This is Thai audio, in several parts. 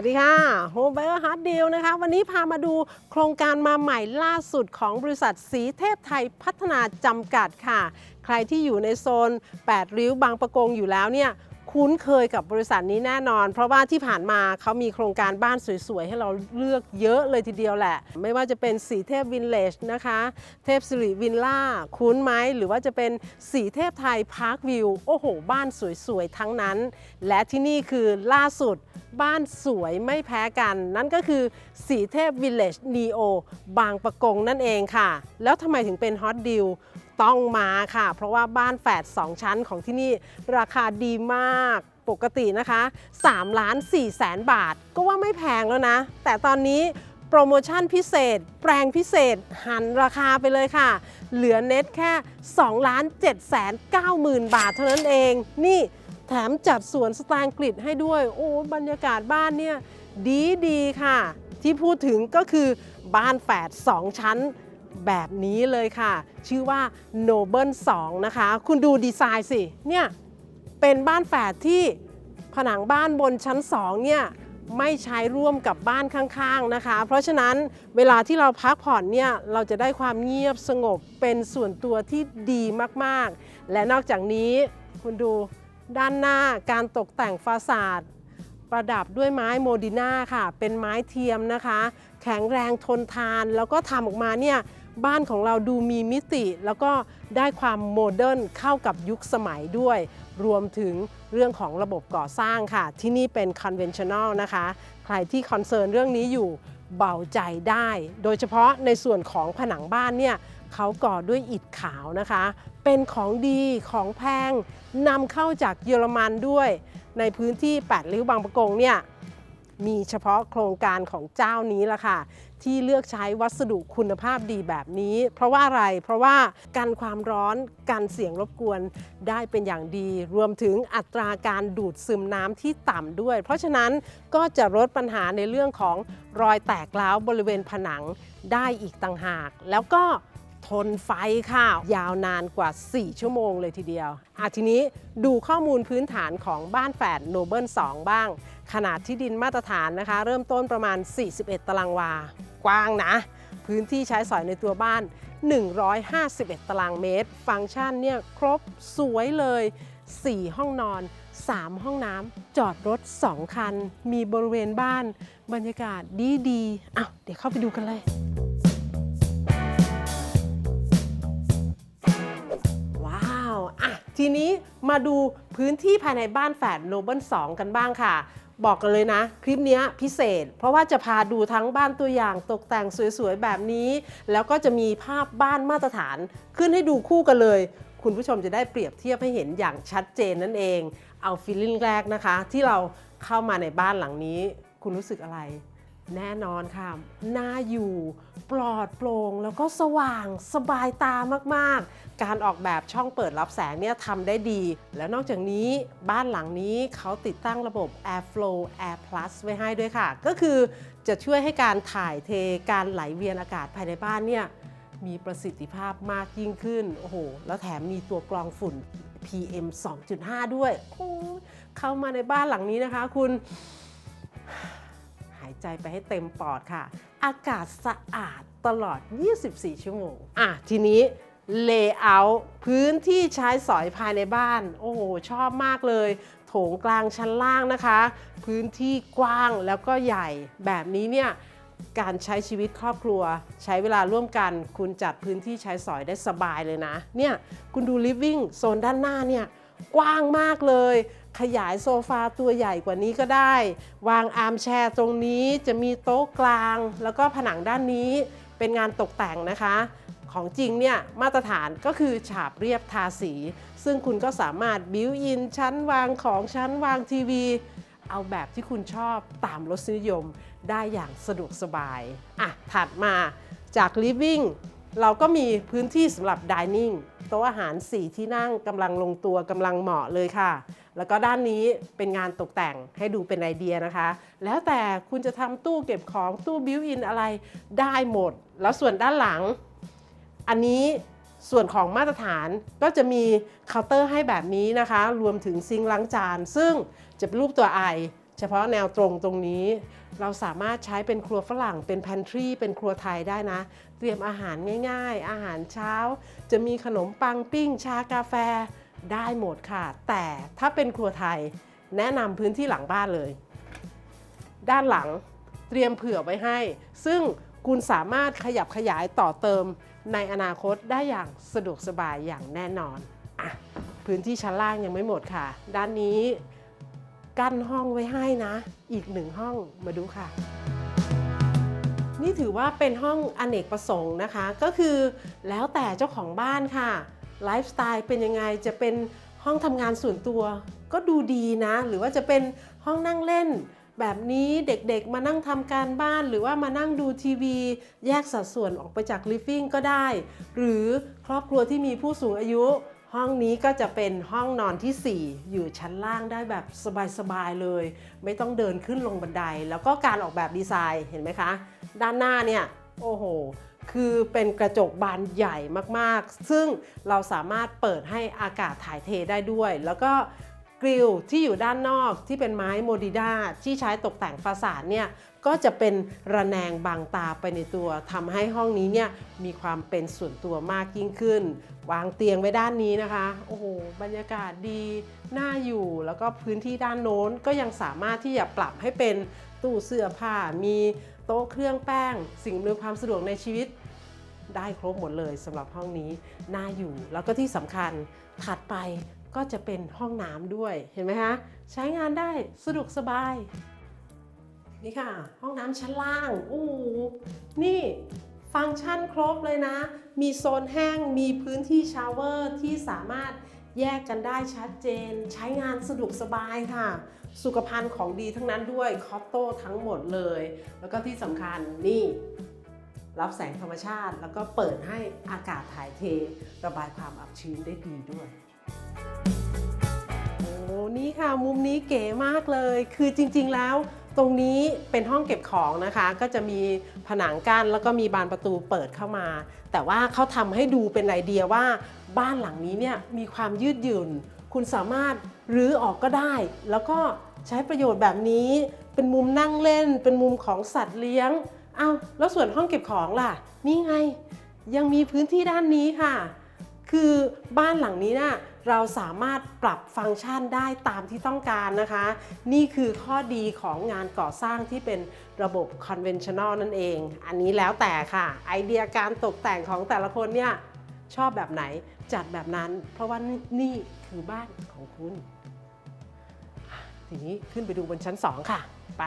วัสดีค่ะโฮมไบเออร์ฮาร์ดดีลนะคะ วันนี้พามาดูโครงการมาใหม่ล่าสุดของบริษัทสีเทพไทยพัฒนาจำกัดค่ะ ใครที่อยู่ในโซน 8 ริ้วบางประกงอยู่แล้วเนี่ย คุ้นเคยกับบริษัทนี้แน่นอน เพราะว่าที่ผ่านมาเขามีโครงการบ้านสวยๆ ให้เราเลือกเยอะเลยทีเดียวแหละ ไม่ว่าจะเป็นสีเทพวินเลจนะคะ เทพสิริวินล่า คุ้นไหม หรือว่าจะเป็นสีเทพไทยพาร์ควิว โอ้โห บ้านสวยๆ ทั้งนั้น และที่นี่คือล่าสุดบ้านสวยไม่แพ้กัน นั่นก็คือสีเทพวิลเลจนีโอบางประกงนั่นเองค่ะ แล้วทำไมถึงเป็นฮอตดิล ต้องมาค่ะ เพราะว่าบ้านแฝด2 ชั้นของที่นี่ราคาดีมากปกตินะคะ3ล้าน4แสนบาท ก็ว่าไม่แพงแล้วนะ แต่ตอนนี้โปรโมชั่นพิเศษ แปลงพิเศษ หันราคาไปเลยค่ะ เหลือเน็ตแค่2ล้าน7แสน9หมื่นบาทเท่านั้นเอง นี่แถมจัดสวนสไตล์อังกฤษให้ด้วย โอ้บรรยากาศบ้านเนี่ยดีดีค่ะ ที่พูดถึงก็คือบ้านแฝด2ชั้น แบบนี้เลยค่ะ ชื่อว่า Noble 2 นะคะ คุณดูดีไซน์สิ เนี่ย เป็นบ้านแฝดที่ผนังบ้านบนชั้น 2 เนี่ย ไม่ใช้ร่วมกับบ้านข้างๆนะคะ เพราะฉะนั้นเวลาที่เราพักผ่อนเนี่ย เราจะได้ความเงียบสงบเป็นส่วนตัวที่ดีมากๆ และนอกจากนี้คุณดูด้านหน้าการตกแต่งฟาสาดประดับด้วยไม้โมดิน่าค่ะ เป็นไม้เทียมนะคะ แข็งแรงทนทานแล้วก็ทำออกมาเนี่ย บ้านของเราดูมีมิติ แล้วก็ได้ความโมเดิร์นเข้ากับยุคสมัยด้วย รวมถึงเรื่องของระบบก่อสร้างค่ะ ที่นี่เป็น conventional นะคะ ใครที่คอนเซิร์นเรื่องนี้อยู่เบาใจได้ โดยเฉพาะในส่วนของผนังบ้านเนี่ยเขาก่อด้วยอิฐขาวนะคะ เป็นของดีของแพงนำเข้าจากเยอรมันด้วย ในพื้นที่ 8 ริ้วบางประกงเนี่ย มีเฉพาะโครงการของเจ้านี้ละค่ะ ที่เลือกใช้วัสดุคุณภาพดีแบบนี้ เพราะว่าอะไรเพราะว่ากันความร้อนกันเสียงรบกวนได้เป็นอย่างดี รวมถึงอัตราการดูดซึมน้ำที่ต่ำด้วย เพราะฉะนั้นก็จะลดปัญหาในเรื่องของรอยแตกร้าวบริเวณผนังได้อีกต่างหาก แล้วก็ทนไฟค่ะ ยาวนานกว่า 4 ชั่วโมงเลยทีเดียวอะทีนี้ดูข้อมูลพื้นฐานของบ้านแฝดโนเบิล2บ้าง ขนาดที่ดินมาตรฐานนะคะ เริ่มต้นประมาณ 41 ตารางวา กว้างนะ พื้นที่ใช้สอยในตัวบ้าน 151 ตารางเมตร ฟังก์ชันเนี่ยครบสวยเลย 4 ห้องนอน 3 ห้องน้ำจอดรถ 2 คัน มีบริเวณบ้าน บรรยากาศดีๆอะเดี๋ยวเข้าไปดูกันเลย ว้าว อะ ทีนี้มาดูพื้นที่ภายในบ้านแฝดโนเบิล2กันบ้างค่ะ บอกกันเลยนะ คลิปนี้พิเศษ เพราะว่าจะพาดูทั้งบ้านตัวอย่างตกแต่งสวยๆ แบบนี้ แล้วก็จะมีภาพบ้านมาตรฐาน ขึ้นให้ดูคู่กันเลย คุณผู้ชมจะได้เปรียบเทียบให้เห็นอย่างชัดเจนนั่นเอง เอาฟิลลิ่งแรกนะคะ ที่เราเข้ามาในบ้านหลังนี้ คุณรู้สึกอะไร แน่นอนค่ะน่าอยู่ปลอดโปร่งแล้วก็สว่างสบายตามากๆ การออกแบบช่องเปิดรับแสงเนี่ยทำได้ดี แล้วนอกจากนี้บ้านหลังนี้เขาติดตั้งระบบ Airflow Air Plus ไว้ให้ด้วยค่ะ ก็คือจะช่วยให้การถ่ายเทการไหลเวียนอากาศภายในบ้านเนี่ยมีประสิทธิภาพมากยิ่งขึ้น โอ้โห แล้วแถมมีตัวกรองฝุ่น PM 2.5 ด้วยโอ้ยเข้ามาในบ้านหลังนี้นะคะคุณายใจไปให้เต็มปอดค่ะ อากาศสะอาดตลอด 24 ชั่วโมง อะ ทีนี้ Layout พื้นที่ใช้สอยภายในบ้าน โอ้โห ชอบมากเลย โถงกลางชั้นล่างนะคะ พื้นที่กว้างแล้วก็ใหญ่แบบนี้เนี่ยการใช้ชีวิตครอบครัว ใช้เวลาร่วมกันคุณจัดพื้นที่ใช้สอยได้สบายเลยนะ เนี่ย คุณดู living โซนด้านหน้าเนี่ย กว้างมากเลย ขยายโซฟาตัวใหญ่กว่านี้ก็ได้ วางอาร์มแชร์ตรงนี้จะมีโต๊ะกลาง แล้วก็ผนังด้านนี้เป็นงานตกแต่งนะคะ ของจริงเนี่ยมาตรฐานก็คือฉาบเรียบทาสี ซึ่งคุณก็สามารถบิวอินชั้นวางของชั้นวางทีวี เอาแบบที่คุณชอบตามรสนิยมได้อย่างสะดวกสบาย อะ ถัดมาจาก living เราก็มีพื้นที่สำหรับ dining โต๊ะอาหาร 4 ที่นั่งกำลังลงตัวกำลังเหมาะเลยค่ะ แล้วก็ด้านนี้เป็นงานตกแต่งให้ดูเป็นไอเดียนะคะ แล้วแต่คุณจะทำตู้เก็บของตู้บิวอินอะไรได้หมด แล้วส่วนด้านหลัง อันนี้ส่วนของมาตรฐานก็จะมีเคาน์เตอร์ให้แบบนี้นะคะ รวมถึงซิงล้างจาน ซึ่งจะเป็นรูปตัวไอเฉพาะแนวตรงตรงนี้ เราสามารถใช้เป็นครัวฝรั่งเป็น pantry เป็นครัวไทยได้นะ เตรียมอาหารง่าย ๆ อาหารเช้า จะมีขนมปังปิ้ง ชากาแฟได้หมดค่ะ แต่ถ้าเป็นครัวไทยแนะนำพื้นที่หลังบ้านเลย ด้านหลังเตรียมเผื่อไว้ให้ ซึ่งคุณสามารถขยับขยายต่อเติมในอนาคตได้อย่างสะดวกสบายอย่างแน่นอนอะพื้นที่ชั้นล่างยังไม่หมดค่ะ ด้านนี้กั้นห้องไว้ให้นะ อีกหนึ่งห้องมาดูค่ะ นี่ถือว่าเป็นห้องอเนกประสงค์นะคะ ก็คือแล้วแต่เจ้าของบ้านค่ะไลฟ์สไตล์เป็นยังไงจะเป็นห้องทำงานส่วนตัว ก็ดูดีนะ หรือว่าจะเป็นห้องนั่งเล่น แบบนี้เด็กๆมานั่งทำการบ้าน หรือว่ามานั่งดูทีวี แยกสัดส่วนออกไปจากลิฟ i ิ g ก็ได้ หรือครอบครัวที่มีผู้สูงอายุ ห้องนี้ก็จะเป็นห้องนอนที่ 4 อยู่ชั้นล่างได้แบบสบายๆเลย ไม่ต้องเดินขึ้นลงบันได แล้วก็การออกแบบดีไซน์เห็นไหมคะ ด้านหน้าเนี่ย โอ้โห คือเป็นกระจกบานใหญ่มากๆ ซึ่งเราสามารถเปิดให้อากาศถ่ายเทได้ด้วย แล้วก็ กริลที่อยู่ด้านนอกที่เป็นไม้โมดิด้าที่ใช้ตกแต่งฟาสาดเนี่ยก็จะเป็นระแนงบางตาไปในตัวทำให้ห้องนี้เนี่ยมีความเป็นส่วนตัวมากยิ่งขึ้น วางเตียงไว้ด้านนี้นะคะ โอ้โห บรรยากาศดี น่าอยู่แล้วก็พื้นที่ด้านโน้นก็ยังสามารถที่จะปรับให้เป็นตู้เสื้อผ้ามีโต๊ะเครื่องแป้ง สิ่งอำนวยความสะดวกในชีวิตได้ครบหมดเลยสำหรับห้องนี้น่าอยู่ แล้วก็ที่สำคัญถัดไป ก็จะเป็นห้องน้ำด้วยเห็นไหมคะใช้งานได้สะดวกสบาย นี่ค่ะ ห้องน้ำชั้นล่างอู้นี่ฟังก์ชันครบเลยนะ มีโซนแห้งมีพื้นที่ชาวเวอร์ที่สามารถแยกกันได้ชัดเจน ใช้งานสะดวกสบายค่ะ สุขภัณฑ์ของดีทั้งนั้นด้วยคอตโต้ทั้งหมดเลย แล้วก็ที่สำคัญนี่ รับแสงธรรมชาติ แล้วก็เปิดให้อากาศถ่ายเท ระบายความอับชื้นได้ดีด้วย โอ้นี่ค่ะมุมนี้เก๋มากเลย คือจริง ๆ แล้ว ตรงนี้เป็นห้องเก็บของนะคะ ก็จะมีผนังกั้นแล้วก็มีบานประตูเปิดเข้ามา แต่ว่าเขาทำให้ดูเป็นไอเดียว่าบ้านหลังนี้เนี่ยมีความยืดหยุ่น คุณสามารถรื้อออกก็ได้ แล้วก็ใช้ประโยชน์แบบนี้เป็นมุมนั่งเล่น เป็นมุมของสัตว์เลี้ยงอ้าวแล้วส่วนห้องเก็บของล่ะ นี่ไง ยังมีพื้นที่ด้านนี้ค่ะ คือบ้านหลังนี้นะ่ะเราสามารถปรับฟังก์ชันได้ตามที่ต้องการนะคะ นี่คือข้อดีของงานก่อสร้างที่เป็นระบบ conventional นั่นเอง อันนี้แล้วแต่ค่ะ ไอเดียการตกแต่งของแต่ละคนเนี่ยชอบแบบไหนจัดแบบนั้น เพราะว่านี่คือบ้านของคุณ ทีนี้ขึ้นไปดูบนชั้น 2 ค่ะ ไป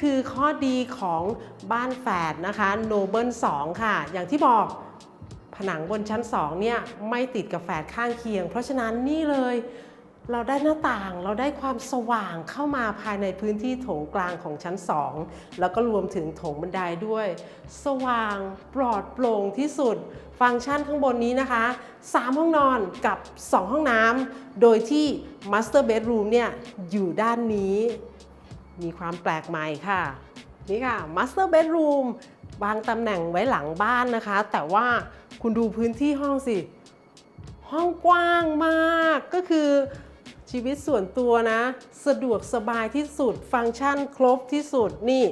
คือข้อดีของบ้านแฝดนะคะโนเบิล2ค่ะ อย่างที่บอกผนังบนชั้น 2 เนี่ย ไม่ติดกับแฝดข้างเคียง เพราะฉะนั้นนี่เลยเราได้หน้าต่างเราได้ความสว่างเข้ามาภายในพื้นที่โถงกลางของชั้น 2 แล้วก็รวมถึงโถงบันไดด้วย สว่างปลอดโปร่งที่สุด ฟังก์ชันข้างบนนี้นะคะ 3 ห้องนอนกับ 2 ห้องน้ำโดยที่ Master Bedroom เนี่ยอยู่ด้านนี้ มีความแปลกใหม่ค่ะ นี่ค่ะ Master Bedroom วางตำแหน่งไว้หลังบ้านนะคะ แต่ว่าคุณดูพื้นที่ห้องสิ ห้องกว้างมากก็คือชีวิตส่วนตัวนะ สะดวกสบายที่สุดฟังก์ชันครบที่สุดนี่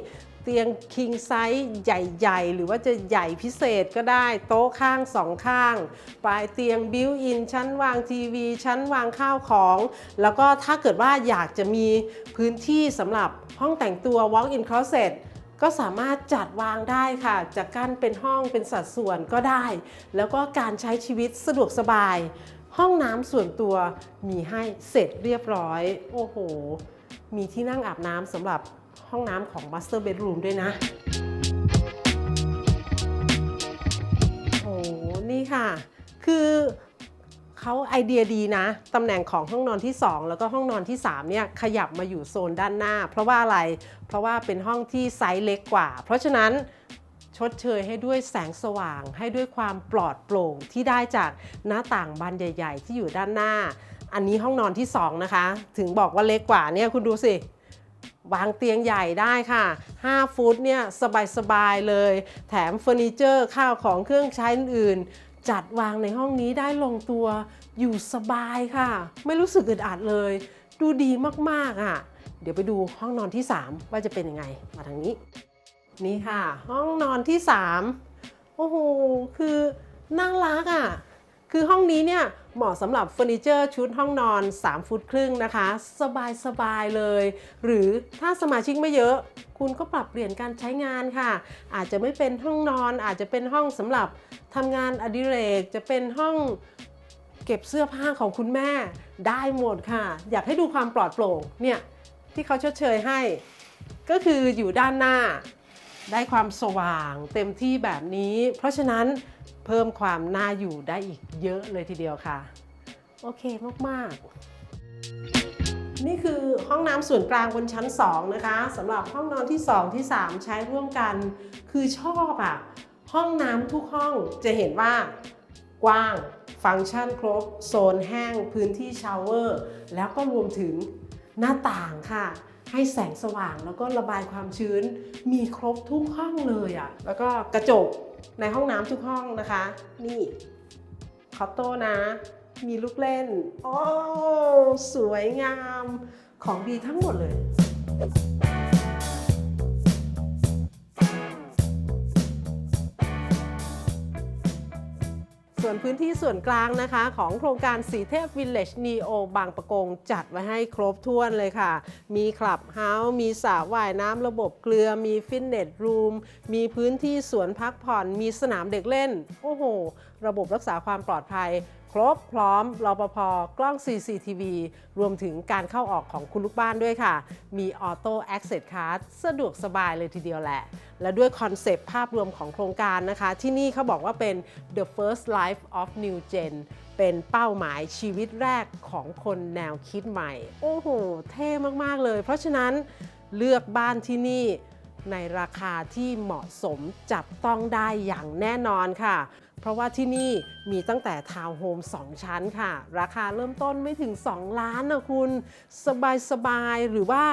เตียง king size ใหญ่ๆ หรือว่าจะใหญ่พิเศษก็ได้ โต๊ะข้างสองข้าง ปลายเตียงบิวอินชั้นวางทีวี ชั้นวางข้าวของ แล้วก็ถ้าเกิดว่าอยากจะมีพื้นที่สำหรับห้องแต่งตัว walk in closet ก็สามารถจัดวางได้ค่ะจะกั้นเป็นห้องเป็นสัดส่วนก็ได้ แล้วก็การใช้ชีวิตสะดวกสบาย ห้องน้ำส่วนตัวมีให้เสร็จเรียบร้อย โอ้โห มีที่นั่งอาบน้ำสำหรับ ห้องน้ำของ Master Bedroom ด้วยนะ โอ้โหนี่ค่ะ คือเขาไอเดียดีนะ ตำแหน่งของห้องนอนที่ 2 แล้วก็ห้องนอนที่3เนี่ยขยับมาอยู่โซนด้านหน้า เพราะว่าอะไร เพราะว่าเป็นห้องที่ไซส์เล็กกว่า เพราะฉะนั้นชดเชยให้ด้วยแสงสว่าง ให้ด้วยความปลอดโปร่งที่ได้จากหน้าต่างบานใหญ่ ๆ ที่อยู่ด้านหน้า อันนี้ห้องนอนที่ 2 นะคะ ถึงบอกว่าเล็กกว่าเนี่ยคุณดูสิ วางเตียงใหญ่ได้ค่ะ 5 ฟุตเนี่ยสบายๆเลย แถมเฟอร์นิเจอร์ข้าวของเครื่องใช้อื่น จัดวางในห้องนี้ได้ลงตัวอยู่สบายค่ะ ไม่รู้สึกอึดอัดเลย ดูดีมากๆอะ เดี๋ยวไปดูห้องนอนที่ 3 ว่าจะเป็นยังไง มาทางนี้ นี่ค่ะ ห้องนอนที่ 3 โอ้โห คือน่ารักอะ คือห้องนี้เนี่ยเหมาะสำหรับเฟอร์นิเจอร์ชุดห้องนอน 3 ฟุตครึ่งนะคะ สบายสบายๆเลย หรือถ้าสมาชิกไม่เยอะ คุณก็ปรับเปลี่ยนการใช้งานค่ะ อาจจะไม่เป็นห้องนอน อาจจะเป็นห้องสำหรับทำงานอดิเรก จะเป็นห้องเก็บเสื้อผ้าของคุณแม่ได้หมดค่ะ อยากให้ดูความปลอดโปร่งเนี่ยที่เขาชดเชยให้ ก็คืออยู่ด้านหน้า ได้ความสว่างเต็มที่แบบนี้ เพราะฉะนั้นเพิ่มความน่าอยู่ได้อีกเยอะเลยทีเดียวค่ะ โอเคมาก ๆ นี่คือห้องน้ำส่วนกลางบนชั้น 2 นะคะสำหรับห้องนอนที่ 2 ที่ 3 ใช้ร่วมกัน คือชอบอะห้องน้ำทุกห้องจะเห็นว่ากว้าง ฟังก์ชันครบ โซนแห้ง พื้นที่ชาวเวอร์ แล้วก็รวมถึง หน้าต่างค่ะ ให้แสงสว่างแล้วก็ระบายความชื้น มีครบทุกห้องเลยอะ่ะแล้วก็กระจกในห้องน้ำทุกห้องนะคะ นี่คอตโต้นะ มีลูกเล่น โอ้ สวยงามของดีทั้งหมดเลย วนพื้นที่ส่วนกลางนะคะ ของโครงการสีเทพวิลเลจนีโอบางประกงจัดไว้ให้ครบถ้วนเลยค่ะ มีคลับเฮาส์มีสระว่ายน้ำระบบเกลือ มีฟิตเนสรูม มีพื้นที่สวนพักผ่อน มีสนามเด็กเล่น โอ้โห ระบบรักษาความปลอดภัย ครบพร้อมรปภกล้อง CCTV รวมถึงการเข้าออกของคุณลูกบ้านด้วยค่ะ มีออโต้ Access Card สะดวกสบายเลยทีเดียวแหละ และด้วยคอนเซปต์ภาพรวมของโครงการนะคะ ที่นี่เขาบอกว่าเป็น the first life of new gen เป็นเป้าหมายชีวิตแรกของคนแนวคิดใหม่ โอ้โห เท่มาก ๆ เลย เพราะฉะนั้นเลือกบ้านที่นี่ ในราคาที่เหมาะสมจับต้องได้อย่างแน่นอนค่ะ เพราะว่าที่นี่มีตั้งแต่ทาวน์โฮม 2 ชั้นค่ะ ราคาเริ่มต้นไม่ถึง 2 ล้านนะคุณ สบายๆหรือว่า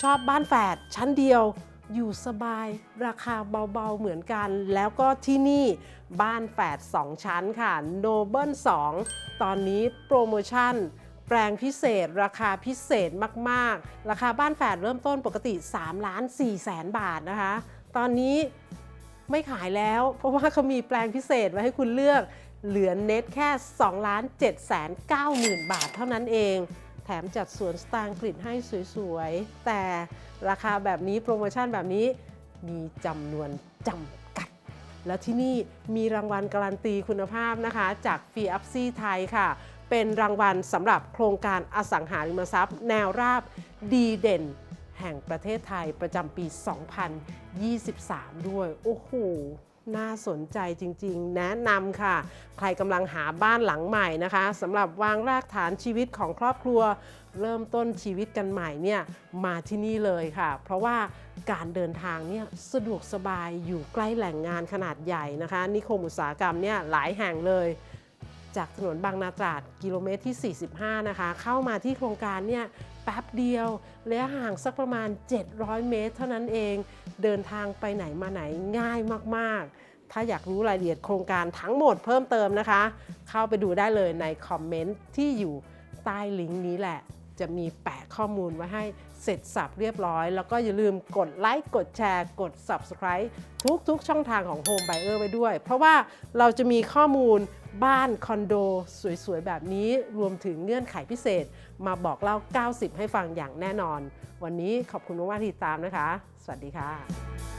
ชอบบ้านแฝดชั้นเดียวอยู่สบายราคาเบาๆเหมือนกัน แล้วก็ที่นี่บ้านแฝด2 ชั้นค่ะ Noble 2ตอนนี้โปรโมชั่น แปลงพิเศษ ราคาพิเศษมากๆ ราคาบ้านแฝดเริ่มต้นปกติ3ล้าน4แสนบาทนะคะ ตอนนี้ไม่ขายแล้ว เพราะว่าเขามีแปลงพิเศษไว้ให้คุณเลือกเหลือเน็ตแค่2ล้าน7แสน9หมื่นบาทเท่านั้นเอง แถมจัดสวนสไตล์อังกฤษให้สวยๆ แต่ราคาแบบนี้โปรโมชั่นแบบนี้มีจำนวนจำกัด แล้วที่นี่มีรางวัลการันตีคุณภาพนะคะ จากฟีอัพซีไทยค่ะ เป็นรางวัลสำหรับโครงการอสังหาริมทรัพย์ แนวราบดีเด่น แห่งประเทศไทยประจำปี 2023 ด้วย โอ้โหน่าสนใจจริงๆ แนะนำค่ะ ใครกำลังหาบ้านหลังใหม่นะคะสำหรับวางรากฐานชีวิตของครอบครัว เริ่มต้นชีวิตกันใหม่เนี่ยมาที่นี่เลยค่ะ เพราะว่าการเดินทางเนี่ยสะดวกสบายอยู่ใกล้แหล่งงานขนาดใหญ่นะคะ นิคมอุตสาหกรรมเนี่ยหลายแห่งเลย จากถนนบางนาตราดกิโลเมตรที่ 45 นะคะ เข้ามาที่โครงการเนี่ยแป๊บเดียวระยะห่างสักประมาณ 700 เมตร เท่านั้นเอง เดินทางไปไหนมาไหนง่ายมากๆ ถ้าอยากรู้รายละเอียดโครงการทั้งหมดเพิ่มเติมนะคะ เข้าไปดูได้เลยในคอมเมนต์ที่อยู่ใต้ลิงก์นี้แหละ จะมีแปะข้อมูลไว้ให้เสร็จสับเรียบร้อย แล้วก็อย่าลืมกดไลค์กดแชร์ กด Subscribe ทุกๆ ช่องทางของ Home Buyer ไว้ด้วย เพราะว่าเราจะมีข้อมูล บ้านคอนโดสวยๆ แบบนี้รวมถึงเงื่อนไขพิเศษ มาบอกเล่า 90 ให้ฟังอย่างแน่นอน วันนี้ขอบคุณมากๆที่ติดตามนะคะ สวัสดีค่ะ